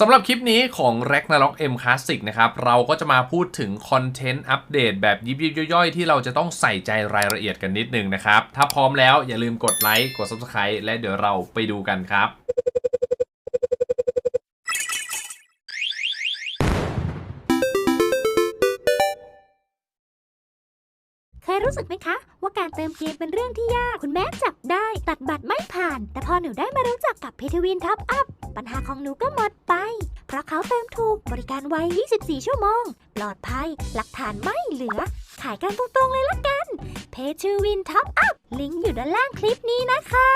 สำหรับคลิปนี้ของ Ragnarok M Classic นะครับ เราก็จะมาพูดถึงคอนเทนต์อัปเดตแบบยิบยิบย่อยๆ ที่เราจะต้องใส่ใจรายละเอียดกันนิดนึงนะครับ ถ้าพร้อมแล้วอย่าลืมกดไลค์กด Subscribe และเดี๋ยวเราไปดูกันครับเคยรู้สึกไหมคะ ว่าการเติมเกมเป็นเรื่องที่ยาก คุณแม่จับได้ ตัดบัตรไม่ผ่าน แต่พอหนูได้มารู้จักกับเพทวินท็อปอัพ ปัญหาของหนูก็หมดไป เพราะเขาเติมถูกบริการไว 24 ชั่วโมง ปลอดภัย หลักฐานไม่เหลือ ขายกันตรงๆเลยละกัน เพทวินท็อปอัพ ลิงก์อยู่ด้านล่างคลิปนี้นะคะ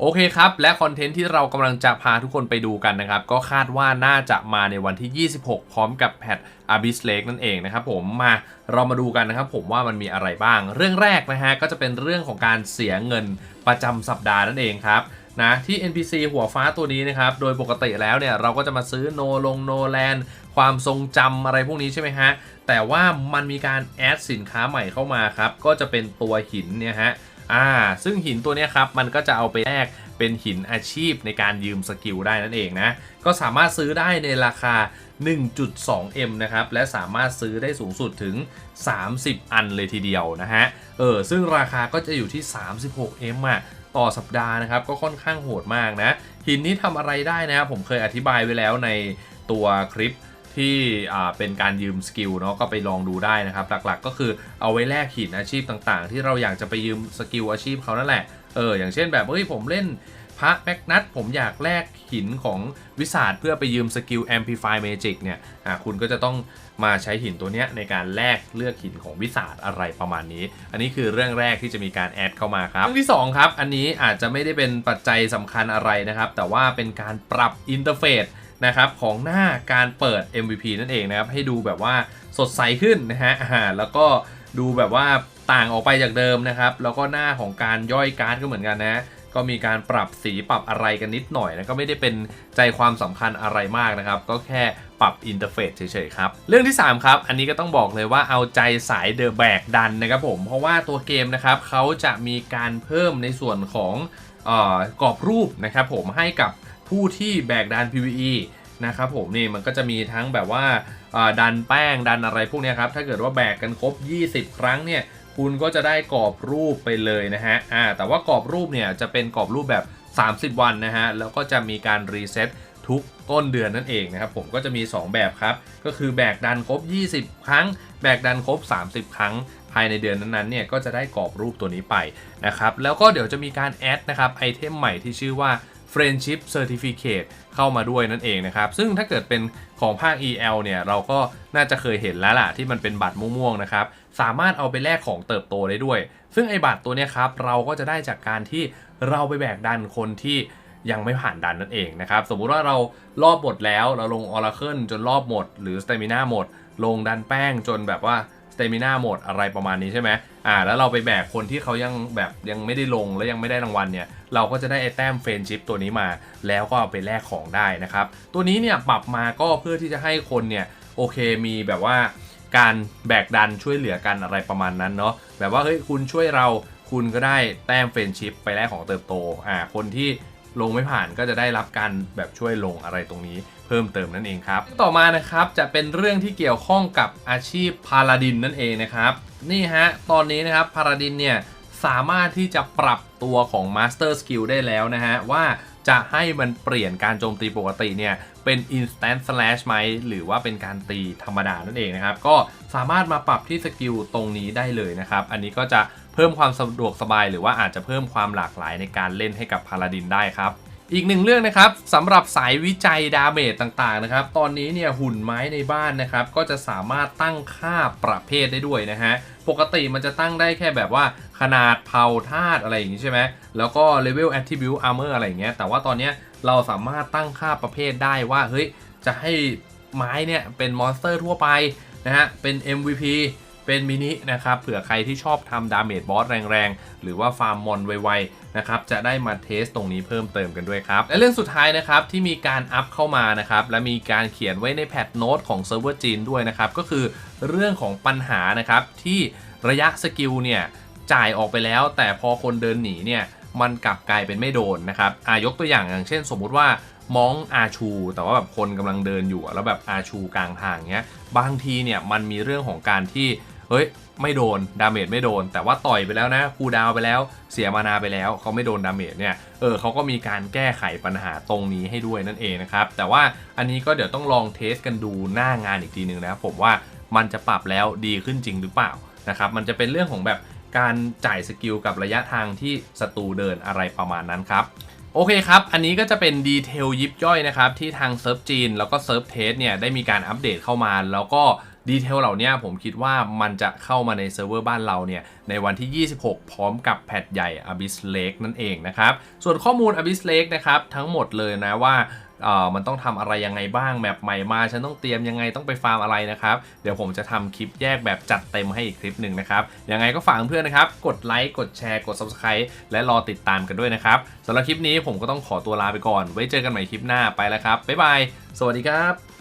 โอเคครับ และคอนเทนต์ที่เรากำลังจะพาทุกคนไปดูกันนะครับ ก็คาดว่าน่าจะมาในวันที่ 26 พร้อมกับแพท Abyss Lake นั่นเองนะครับผมมาเรามาดูกันนะครับผมว่ามันมีอะไรบ้าง เรื่องแรกนะฮะก็จะเป็นเรื่องของการเสียเงินประจำสัปดาห์นั่นเองครับ นะที่ NPC หัวฟ้าตัวนี้นะครับ โดยปกติแล้วเนี่ยเราก็จะมาซื้อโนลงโนแลนความทรงจำอะไรพวกนี้ใช่ไหมฮะ แต่ว่ามันมีการแอดสินค้าใหม่เข้ามาครับ ก็จะเป็นตัวหินเนี่ยฮะอ่าซึ่งหินตัวนี้ครับ มันก็จะเอาไปแลกเป็นหินอาชีพในการยืมสกิลได้นั่นเองนะ ก็สามารถซื้อได้ในราคา 1.2M นะครับ และสามารถซื้อได้สูงสุดถึง 30 อันเลยทีเดียวนะฮะ เออ ซึ่งราคาก็จะอยู่ที่ 36M อะ ต่อสัปดาห์นะครับก็ค่อนข้างโหดมากนะหินนี้ทำอะไรได้นะครับผมเคยอธิบายไว้แล้วในตัวคลิปที่เป็นการยืมสกิลเนาะก็ไปลองดูได้นะครับ หลักๆก็คือเอาไว้แลกหินอาชีพต่างๆ ที่เราอยากจะไปยืมสกิลอาชีพเขานั่นแหละเอออย่างเช่นแบบเฮ้ยผมเล่น พระแมกนัตผมอยากแลกหินของวิสาดเพื่อไปยืมสกิล Amplify Magic เนี่ยคุณก็จะต้องมาใช้หินตัวนี้ในการแลกเลือกหินของวิสาดอะไรประมาณนี้ อันนี้คือเรื่องแรกที่จะมีการแอดเข้ามาครับเรื่องที่สองครับ อันนี้อาจจะไม่ได้เป็นปัจจัยสำคัญอะไรนะครับ แต่ว่าเป็นการปรับอินเทอร์เฟซนะครับของหน้าการเปิด MVP นั่นเองนะครับ ให้ดูแบบว่าสดใสขึ้นนะฮะแล้วก็ดูแบบว่าต่างออกไปจากเดิมนะครับ แล้วก็หน้าของการย่อยการ์ดก็เหมือนกันนะ ก็มีการปรับสีปรับอะไรกันนิดหน่อยนะก็ไม่ได้เป็นใจความสำคัญอะไรมากนะครับ ก็แค่ปรับอินเทอร์เฟซเฉยๆครับ เรื่องที่ 3 ครับ อันนี้ก็ต้องบอกเลยว่าเอาใจสายเดอะแบกดันนะครับผม เพราะว่าตัวเกมนะครับเขาจะมีการเพิ่มในส่วนของออกรอบรูปนะครับผมให้กับผู้ที่แบกดัน PVE นะครับผมนี่มันก็จะมีทั้งแบบว่าดันแป้งดันอะไรพวกนี้ครับ ถ้าเกิดว่าแบกกันครบ 20 ครั้งเนี่ย คุณก็จะได้กรอบรูปไปเลยนะฮะอ่าแต่ว่ากรอบรูปเนี่ยจะเป็นกรอบรูปแบบ 30 วันนะฮะแล้วก็จะมีการรีเซ็ตทุกต้นเดือนนั่นเองนะครับผมก็จะมี 2 แบบครับ ก็คือแบกดันครบ 20 ครั้ง แบกดันครบ 30 ครั้ง ภายในเดือนนั้นๆเนี่ยก็จะได้กรอบรูปตัวนี้ไปนะครับแล้วก็เดี๋ยวจะมีการแอดนะครับไอเทมใหม่ที่ชื่อว่า Friendship Certificate เข้ามาด้วยนั่นเองนะครับ ซึ่งถ้าเกิดเป็นของภาค EL เนี่ย เราก็น่าจะเคยเห็นแล้วล่ะที่มันเป็นบัตรม่วงๆนะครับ สามารถเอาไปแลกของเติบโตได้ด้วย ซึ่งไอ้บัตรตัวนี้ครับ เราก็จะได้จากการที่เราไปแบกดันคนที่ยังไม่ผ่านดันนั่นเองนะครับ สมมุติว่าเรารอบหมดแล้วเราลงออร์เคิลจนรอบหมด หรือสเตมิน่าหมด ลงดันแป้งจนแบบว่าสเตมิน่าหมดอะไรประมาณนี้ใช่ไหมอ่า แล้วเราไปแบกคนที่เขายังแบบยังไม่ได้ลงและยังไม่ได้รางวัลเนี่ย เราก็จะได้ไอแต้มเฟรนชิพตัวนี้มาแล้วก็เอาไปแลกของได้นะครับ ตัวนี้เนี่ยปรับมาก็เพื่อที่จะให้คนเนี่ยโอเคมีแบบว่าการแบกดันช่วยเหลือกันอะไรประมาณนั้นเนาะแบบว่าเฮ้ยคุณช่วยเราคุณก็ได้แต้มเฟรนชิพไปแลกของเติบโตอ่าคนที่ลงไม่ผ่านก็จะได้รับการแบบช่วยลงอะไรตรงนี้เพิ่มเติมนั่นเองครับ ต่อมานะครับจะเป็นเรื่องที่เกี่ยวข้องกับอาชีพพาลาดินนั่นเองนะครับ นี่ฮะตอนนี้นะครับพาลาดินเนี่ย สามารถที่จะปรับตัวของ Master Skill ได้แล้วนะฮะ ว่าจะให้มันเปลี่ยนการโจมตีปกติเนี่ย เป็น Instant Slash ไหม หรือว่าเป็นการตีธรรมดานั่นเองนะครับ ก็สามารถมาปรับที่สกิลตรงนี้ได้เลยนะครับ อันนี้ก็จะเพิ่มความสะดวกสบาย หรือว่าอาจจะเพิ่มความหลากหลายในการเล่นให้กับพาราดินได้ครับ อีกหนึ่งเรื่องนะครับสำหรับสายวิจัยดาเมจต่างๆนะครับ ตอนนี้เนี่ยหุ่นไม้ในบ้านนะครับ ก็จะสามารถตั้งค่าประเภทได้ด้วยนะฮะ ปกติมันจะตั้งได้แค่แบบว่าขนาดเผ่าธาตุอะไรอย่างนี้ใช่ไหมแล้วก็ level attribute armor อะไรอย่างเงี้ยแต่ว่าตอนเนี้ยเราสามารถตั้งค่าประเภทได้ว่าเฮ้ยจะให้ไม้เนี่ยเป็นมอนสเตอร์ทั่วไปนะฮะเป็น MVP เป็นมินินะครับเผื่อใครที่ชอบทำดาเมจบอสแรงๆ หรือว่าฟาร์มมอนไวๆนะครับจะได้มาเทสตรงนี้เพิ่มเติมกันด้วยครับ และเรื่องสุดท้ายนะครับที่มีการอัพเข้ามานะครับและมีการเขียนไว้ในแพทโน้ตของเซิร์ฟเวอร์จีนด้วยนะครับก็คือเรื่องของปัญหานะครับที่ระยะสกิลเนี่ยจ่ายออกไปแล้ว แต่พอคนเดินหนีเนี่ยมันกลับกลายเป็นไม่โดนนะครับอายกตัวอย่างอย่างเช่น สมมุติว่ามองอาชู แต่ว่าแบบคนกำลังเดินอยู่แล้วแบบอาชูกลางทางเงี้ยบางทีเนี่ยมันมีเรื่องของการที่ เฮ้ยไม่โดนดาเมจไม่โดน แต่ว่าต่อยไปแล้วนะคูดาวไปแล้วเสียมานาไปแล้วเขาไม่โดนดาเมจเนี่ยเออเขาก็มีการแก้ไขปัญหาตรงนี้ให้ด้วยนั่นเองนะครับแต่ว่าอันนี้ก็เดี๋ยวต้องลองเทสกันดูหน้างานอีกทีหนึ่งนะผมว่ามันจะปรับแล้วดีขึ้นจริงหรือเปล่านะครับมันจะเป็นเรื่องของแบบการจ่ายสกิลกับระยะทางที่ศัตรูเดินอะไรประมาณนั้นครับโอเคครับ อันนี้ก็จะเป็นดีเทลยิบย่อยนะครับ ที่ทางเซิร์ฟจีน แล้วก็เซิร์ฟเทสเนี่ยได้มีการอัปเดตเข้ามา แล้วก็ ดีเทลเหล่านี้ผมคิดว่ามันจะเข้ามาในเซิร์ฟเวอร์บ้านเราเนี่ยในวันที่ 26 พร้อมกับแพทใหญ่ Abyss Lake นั่นเองนะครับ ส่วนข้อมูล Abyss Lake นะครับทั้งหมดเลยนะว่าเออมันต้องทำอะไรยังไงบ้างแมปใหม่มา ฉันต้องเตรียมยังไงต้องไปฟาร์มอะไรนะครับ เดี๋ยวผมจะทำคลิปแยกแบบจัดเต็มให้อีกคลิปหนึ่งนะครับ ยังไงก็ฝากเพื่อนนะครับ กดไลค์กดแชร์กด Subscribe และรอติดตามกันด้วยนะครับสำหรับคลิปนี้ผมก็ต้องขอตัวลาไปก่อน ไว้เจอกันใหม่คลิปหน้าไปแล้วครับบ๊ายบาย สวัสดีครับ